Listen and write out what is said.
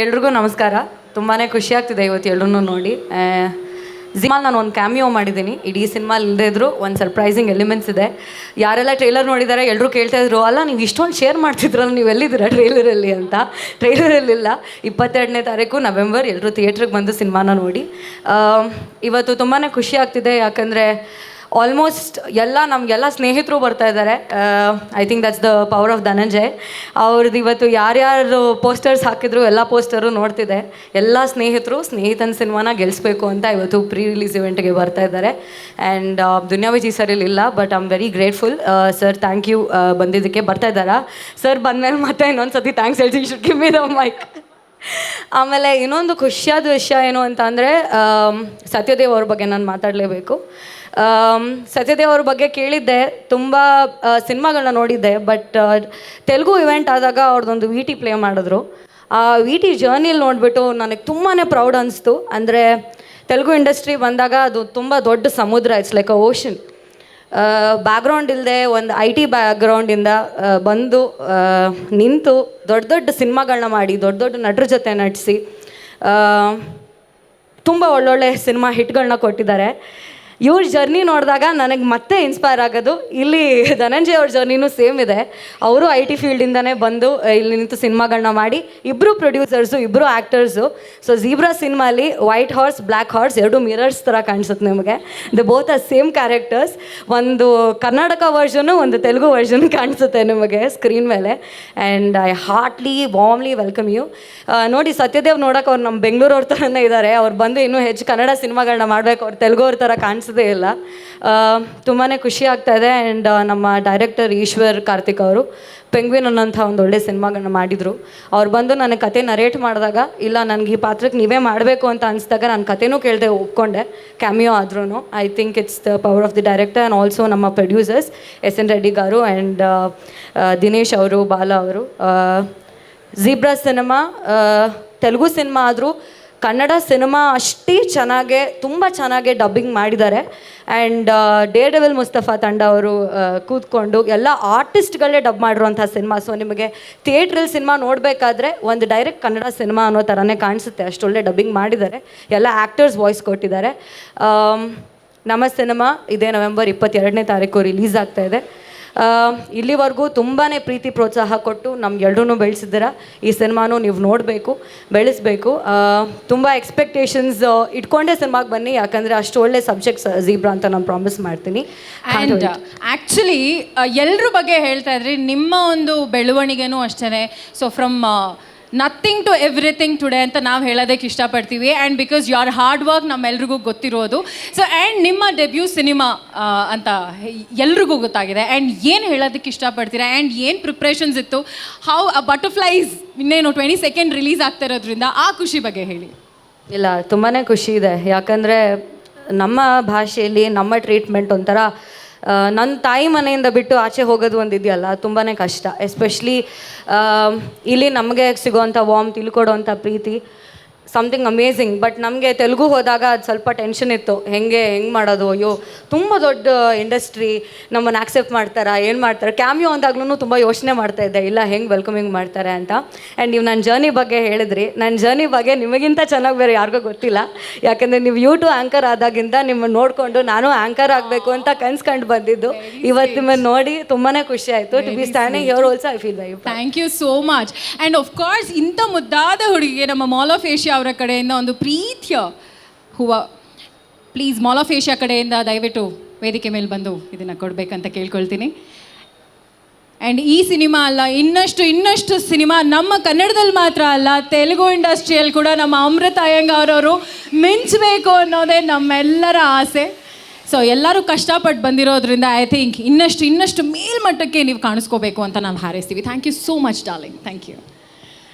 ಎಲ್ರಿಗೂ ನಮಸ್ಕಾರ. ತುಂಬಾ ಖುಷಿ ಆಗ್ತಿದೆ ಇವತ್ತು ಎಲ್ಲರೂ ನೋಡಿ. ಜಿಮಾಲ್ ನಾನು ಒಂದು ಕ್ಯಾಮಿಯೋ ಮಾಡಿದ್ದೀನಿ. ಇಡೀ ಸಿನಿಮಾ ಇಲ್ಲದೇ ಒಂದು ಸರ್ಪ್ರೈಸಿಂಗ್ ಎಲಿಮೆಂಟ್ಸ್ ಇದೆ. ಯಾರೆಲ್ಲ ಟ್ರೈಲರ್ ನೋಡಿದ್ದಾರೆ ಎಲ್ಲರೂ ಕೇಳ್ತಾ ಇದ್ರು, ಅಲ್ಲ, ನೀವು ಇಷ್ಟೊಂದು ಶೇರ್ ಮಾಡ್ತಿದ್ರಲ್ಲ, ನೀವು ಎಲ್ಲಿದ್ದೀರಾ ಟ್ರೈಲರಲ್ಲಿ ಅಂತ. ಟ್ರೈಲರಲ್ಲಿಲ್ಲ ಇಪ್ಪತ್ತೆರಡನೇ ತಾರೀಕು ನವೆಂಬರ್ ಎಲ್ಲರೂ ಥಿಯೇಟ್ರಿಗೆ ಬಂದು ಸಿನಿಮಾನ ನೋಡಿ. ಇವತ್ತು ತುಂಬಾ ಖುಷಿ ಆಗ್ತಿದೆ. ಯಾಕಂದರೆ ಆಲ್ಮೋಸ್ಟ್ ಎಲ್ಲ ನಮಗೆಲ್ಲ ಸ್ನೇಹಿತರು ಬರ್ತಾ ಇದ್ದಾರೆ I think that's the power of Dhananjay ಅವ್ರದ್ದು ಇವತ್ತು ಯಾರ್ಯಾರು ಪೋಸ್ಟರ್ಸ್ ಹಾಕಿದ್ರು, ಎಲ್ಲ ಪೋಸ್ಟರು ನೋಡ್ತಿದೆ. ಎಲ್ಲ ಸ್ನೇಹಿತರು ಸ್ನೇಹಿತನ ಸಿನಿಮಾನ ಗೆಲ್ಲಿಸ್ಬೇಕು ಅಂತ ಇವತ್ತು ಪ್ರೀ ರಿಲೀಸ್ ಇವೆಂಟ್ಗೆ ಬರ್ತಾ ಇದ್ದಾರೆ ಆ್ಯಂಡ್ ದುನಿಯಾ ವಿಜಿ ಸರ್ ಇಲ್ಲ but I am very grateful sir thank you ಬಂದಿದ್ದಕ್ಕೆ ಬರ್ತಾ ಇದ್ದಾರಾ ಸರ್ ಬಂದಮೇಲೆ ಮತ್ತೆ ಇನ್ನೊಂದು ಸತಿ ಥ್ಯಾಂಕ್ಸ್ ಹೇಳ್ತೀನಿ should give me the mic ಆಮೇಲೆ ಇನ್ನೊಂದು ಖುಷಿಯಾದ ವಿಷಯ ಏನು ಅಂತ ಅಂದರೆ ಸತ್ಯದೇವ್ ಅವ್ರ ಬಗ್ಗೆ ನಾನು ಮಾತಾಡಲೇಬೇಕು. ಸತ್ಯದೇವ್ ಅವ್ರ ಬಗ್ಗೆ ಕೇಳಿದ್ದೆ, ತುಂಬ ಸಿನಿಮಾಗಳನ್ನ ನೋಡಿದ್ದೆ, ಬಟ್ ತೆಲುಗು ಇವೆಂಟ್ ಆದಾಗ ಅವ್ರದ್ದೊಂದು ವಿ ಟಿ ಪ್ಲೇ ಮಾಡಿದ್ರು. ಆ ವಿ ಟಿ ಜರ್ನಿಲಿ ನೋಡಿಬಿಟ್ಟು ನನಗೆ ತುಂಬಾ ಪ್ರೌಡ್ ಅನಿಸ್ತು. ಅಂದರೆ, ತೆಲುಗು ಇಂಡಸ್ಟ್ರಿ ಬಂದಾಗ ಅದು ತುಂಬ ದೊಡ್ಡ ಸಮುದ್ರ it's like a ocean background ಇಲ್ಲದೆ ಒಂದು ಐ ಟಿ ಬ್ಯಾಕ್ಗ್ರೌಂಡಿಂದ ಬಂದು ನಿಂತು ದೊಡ್ಡ ದೊಡ್ಡ ಸಿನಿಮಾಗಳನ್ನ ಮಾಡಿ, ದೊಡ್ಡ ದೊಡ್ಡ ನಟರ ಜೊತೆ ನಟಿಸಿ ತುಂಬ ಒಳ್ಳೊಳ್ಳೆ ಸಿನಿಮಾ ಹಿಟ್ಗಳನ್ನ ಕೊಟ್ಟಿದ್ದಾರೆ. ಇವ್ರ ಜರ್ನಿ ನೋಡಿದಾಗ ನನಗೆ ಮತ್ತೆ ಇನ್ಸ್ಪೈರ್ ಆಗೋದು. ಇಲ್ಲಿ ಧನಂಜಯ್ ಅವ್ರ ಜರ್ನಿನೂ ಸೇಮ್ ಇದೆ. ಅವರು ಐ ಟಿ ಫೀಲ್ಡಿಂದನೇ ಬಂದು ಇಲ್ಲಿ ನಿಂತು ಸಿನಿಮಾಗಳನ್ನ ಮಾಡಿ ಇಬ್ಬರು ಪ್ರೊಡ್ಯೂಸರ್ಸು ಇಬ್ಬರು ಆ್ಯಕ್ಟರ್ಸು ಸೊ ಝೀಬ್ರಾ ಸಿನಿಮಾಲಿ ವೈಟ್ ಹಾರ್ಸ್ ಬ್ಲ್ಯಾಕ್ ಹಾರ್ಸ್ ಎರಡು ಮಿರರ್ಸ್ ಥರ ಕಾಣಿಸುತ್ತೆ ನಿಮಗೆ. The both are same characters ಒಂದು ಕರ್ನಾಟಕ ವರ್ಷನು ಒಂದು ತೆಲುಗು ವರ್ಷನ್ ಕಾಣಿಸುತ್ತೆ ನಿಮಗೆ ಸ್ಕ್ರೀನ್ ಮೇಲೆ. And I heartly warmly welcome you ನೋಡಿ ಸತ್ಯದೇವ್ ನೋಡೋಕೆ ಅವ್ರು ನಮ್ಮ ಬೆಂಗಳೂರವ್ರ ಥರನೇ ಇದ್ದಾರೆ ಅವ್ರು ಬಂದು ಇನ್ನೂ ಹೆಚ್ಚು ಕನ್ನಡ ಸಿನಿಮಾಗಳನ್ನ ಮಾಡಬೇಕು. ಅವ್ರು ತೆಲುಗು ಅವ್ರ ಥರ ಕಾಣಿಸೋದೇ ಇಲ್ಲ. ತುಂಬಾ ಖುಷಿ ಆಗ್ತಾ ಇದೆ ಆ್ಯಂಡ್ ನಮ್ಮ ಡೈರೆಕ್ಟರ್ ಈಶ್ವರ್ ಕಾರ್ತಿಕ್ ಅವರು ಪೆಂಗ್ವಿನ್ ಅನ್ನೋಂಥ ಒಂದು ಒಳ್ಳೆ ಸಿನಿಮಾಗಳನ್ನ ಮಾಡಿದರು. ಅವ್ರು ಬಂದು ನನಗೆ ಕತೆ ನರೇಟ್ ಮಾಡಿದಾಗ, ಇಲ್ಲ, ನನಗೆ ಈ ಪಾತ್ರಕ್ಕೆ ನೀವೇ ಮಾಡಬೇಕು ಅಂತ ಅನಿಸಿದಾಗ ನಾನು ಕತೆನೂ ಕೇಳದೆ, ಒಪ್ಕೊಂಡೆ. ಕ್ಯಾಮಿಯೋ ಆದ್ರೂ I think it's the power of the director and also ನಮ್ಮ producers S N Reddy garu and Dinesh ಅವರು ಬಾಲ ಅವರು. ಝೀಬ್ರಾ ಸಿನಿಮಾ ತೆಲುಗು ಸಿನಿಮಾ ಆದರೂ ಕನ್ನಡ ಸಿನಿಮಾ ಅಷ್ಟೇ ಚೆನ್ನಾಗೆ ತುಂಬ ಚೆನ್ನಾಗೆ ಡಬ್ಬಿಂಗ್ ಮಾಡಿದ್ದಾರೆ. ಆ್ಯಂಡ್ ಡೇ ಡೆವೆಲ್ ಮುಸ್ತಫಾ ತಂಡ ಅವರು ಆ, ಕೂತ್ಕೊಂಡು ಎಲ್ಲ ಆರ್ಟಿಸ್ಟ್ಗಳೇ ಡಬ್ ಮಾಡಿರುವಂಥ ಸಿನಿಮಾ. ಸೊ ನಿಮಗೆ ಥಿಯೇಟ್ರಲ್ಲಿ ಸಿನಿಮಾ ನೋಡಬೇಕಾದ್ರೆ ಒಂದು ಡೈರೆಕ್ಟ್ ಕನ್ನಡ ಸಿನಿಮಾ ಅನ್ನೋ ಥರನೇ ಕಾಣಿಸುತ್ತೆ. ಅಷ್ಟೊಳ್ಳೆ ಡಬ್ಬಿಂಗ್ ಮಾಡಿದ್ದಾರೆ. ಎಲ್ಲ ಆ್ಯಕ್ಟರ್ಸ್ ವಾಯ್ಸ್ ಕೊಟ್ಟಿದ್ದಾರೆ. ನಮ್ಮ ಸಿನಿಮಾ ಇದೇ ನವೆಂಬರ್ ಇಪ್ಪತ್ತೆರಡನೇ ತಾರೀಕು ರಿಲೀಸ್ ಆಗ್ತಾ ಇದೆ. ಆ, ಇಲ್ಲಿವರೆಗೂ ತುಂಬಾ ಪ್ರೀತಿ ಪ್ರೋತ್ಸಾಹ ಕೊಟ್ಟು ನಮ್ಗೆಲ್ರೂ ಬೆಳೆಸಿದ್ದೀರಾ. ಈ ಸಿನಿಮಾನು ನೀವು ನೋಡಬೇಕು ಬೆಳೆಸಬೇಕು. ತುಂಬ ಎಕ್ಸ್ಪೆಕ್ಟೇಷನ್ಸ್ ಇಟ್ಕೊಂಡೇ ಸಿನಿಮಾಗೆ ಬನ್ನಿ. ಯಾಕಂದರೆ ಅಷ್ಟು ಒಳ್ಳೆ ಸಬ್ಜೆಕ್ಟ್ಸ್ ಜೀಬ್ರಾ ಅಂತ ನಾನು ಪ್ರಾಮಿಸ್ ಮಾಡ್ತೀನಿ. ಆ್ಯಂಡ್ ಆ್ಯಕ್ಚುಲಿ ಎಲ್ಲರ ಬಗ್ಗೆ ಹೇಳ್ತಾ ಇದ್ರಿ ನಿಮ್ಮ ಒಂದು ಬೆಳವಣಿಗೆನೂ ಅಷ್ಟೇ so from nothing to everything today ಅಂತ ನಾವು ಹೇಳೋದಕ್ಕೆ ಇಷ್ಟಪಡ್ತೀವಿ. And because your hard work ನಮ್ಮೆಲ್ರಿಗೂ ಗೊತ್ತಿರೋದು. ಸೊ ಆ್ಯಂಡ್ ನಿಮ್ಮ ಡೆಬ್ಯೂ ಸಿನಿಮಾ ಅಂತ ಎಲ್ರಿಗೂ ಗೊತ್ತಾಗಿದೆ. ಆ್ಯಂಡ್ ಏನು ಹೇಳೋದಕ್ಕೆ ಇಷ್ಟಪಡ್ತೀರಾ? ಆ್ಯಂಡ್ ಏನು ಪ್ರಿಪ್ರೇಷನ್ಸ್ ಇತ್ತು? ಹೌ ಬಟರ್ಫ್ಲೈಸ್ ಇನ್ನೇನು ಟ್ವೆಂಟಿ ಸೆಕೆಂಡ್ ರಿಲೀಸ್ ಆಗ್ತಾ ಇರೋದ್ರಿಂದ ಆ ಖುಷಿ ಬಗ್ಗೆ ಹೇಳಿ. ಇಲ್ಲ ತುಂಬಾ ಖುಷಿ ಇದೆ. ಯಾಕಂದರೆ ನಮ್ಮ ಭಾಷೆಯಲ್ಲಿ ನಮ್ಮ ಟ್ರೀಟ್ಮೆಂಟ್ ಒಂಥರ ನನ್ನ ತಾಯಿ ಮನೆಯಿಂದ ಬಿಟ್ಟು ಆಚೆ ಹೋಗೋದು ಒಂದು ಇದೆಯಲ್ಲ ತುಂಬಾ ಕಷ್ಟ. ಎಸ್ಪೆಷಲಿ ಇಲ್ಲಿ ನಮಗೆ ಸಿಗೋವಂಥ ವಾಮ್ ತಿಳ್ಕೊಡೋವಂಥ ಪ್ರೀತಿ ಸಮಥಿಂಗ್ ಅಮೇಝಿಂಗ್ ಬಟ್ ನಮಗೆ ತೆಲುಗು ಹೋದಾಗ ಅದು ಸ್ವಲ್ಪ ಟೆನ್ಷನ್ ಇತ್ತು. ಹೆಂಗೆ ಹೆಂಗೆ ಮಾಡೋದು? ಅಯ್ಯೋ ತುಂಬ ದೊಡ್ಡ ಇಂಡಸ್ಟ್ರಿ ನಮ್ಮನ್ನು ಆಕ್ಸೆಪ್ಟ್ ಮಾಡ್ತಾರಾ? ಏನು ಮಾಡ್ತಾರೆ? ಕ್ಯಾಮಿಯೋ ಅಂದಾಗ್ಲೂ ತುಂಬ ಯೋಚನೆ ಮಾಡ್ತಾ ಇದ್ದೆ. ಇಲ್ಲ ಹೆಂಗೆ ವೆಲ್ಕಮಿಂಗ್ ಮಾಡ್ತಾರೆ ಅಂತ. ಆ್ಯಂಡ್ ನೀವು ನನ್ನ ಜರ್ನಿ ಬಗ್ಗೆ ಹೇಳಿದ್ರಿ. ನನ್ನ ಜರ್ನಿ ಬಗ್ಗೆ ನಿಮಗಿಂತ ಚೆನ್ನಾಗಿ ಬೇರೆ ಯಾರಿಗೂ ಗೊತ್ತಿಲ್ಲ. ಯಾಕಂದರೆ ನೀವು ಯೂಟ್ಯೂಬ್ ಆ್ಯಂಕರ್ ಆದಾಗಿಂದ ನಿಮ್ಮನ್ನು ನೋಡಿಕೊಂಡು ನಾನು ಆ್ಯಂಕರ್ ಆಗಬೇಕು ಅಂತ ಕನ್ಸ್ಕೊಂಡು ಬಂದಿದ್ದು. ಇವತ್ತು ನಿಮ್ಮನ್ನು ನೋಡಿ ತುಂಬಾ ಖುಷಿ ಆಯಿತು. To be standing your also I feel why thank you so much and of course ಇಂಥ ಮುದ್ದಾದ ಹುಡುಗಿಗೆ ನಮ್ಮ ಮಾಲ್ ಆಫ್ ಏಷ್ಯಾ ಅವರ ಕಡೆಯಿಂದ ಒಂದು ಪ್ರೀತಿಯ ಹೂವ. ಪ್ಲೀಸ್ ಮಾಲ್ ಆಫ್ ಏಷ್ಯಾ ಕಡೆಯಿಂದ ದಯವಿಟ್ಟು ವೇದಿಕೆ ಮೇಲೆ ಬಂದು ಇದನ್ನು ಕೊಡಬೇಕಂತ ಕೇಳ್ಕೊಳ್ತೀನಿ. ಆ್ಯಂಡ್ ಈ ಸಿನಿಮಾ ಅಲ್ಲ, ಇನ್ನಷ್ಟು ಇನ್ನಷ್ಟು ಸಿನಿಮಾ ನಮ್ಮ ಕನ್ನಡದಲ್ಲಿ ಮಾತ್ರ ಅಲ್ಲ, ತೆಲುಗು ಇಂಡಸ್ಟ್ರಿಯಲ್ಲಿ ಕೂಡ ನಮ್ಮ ಅಮೃತ ಅಯ್ಯಂಗಾರ್ ಅವರು ಮಿಂಚಬೇಕು ಅನ್ನೋದೇ ನಮ್ಮೆಲ್ಲರ ಆಸೆ. ಸೊ ಎಲ್ಲರೂ ಕಷ್ಟಪಟ್ಟು ಬಂದಿರೋದ್ರಿಂದ ಐ ಥಿಂಕ್ ಇನ್ನಷ್ಟು ಇನ್ನಷ್ಟು ಮೇಲ್ಮಟ್ಟಕ್ಕೆ ನೀವು ಕಾಣಿಸ್ಕೋಬೇಕು ಅಂತ ನಾವು ಹಾರೈಸ್ತೀವಿ. Thank you so much darling thank you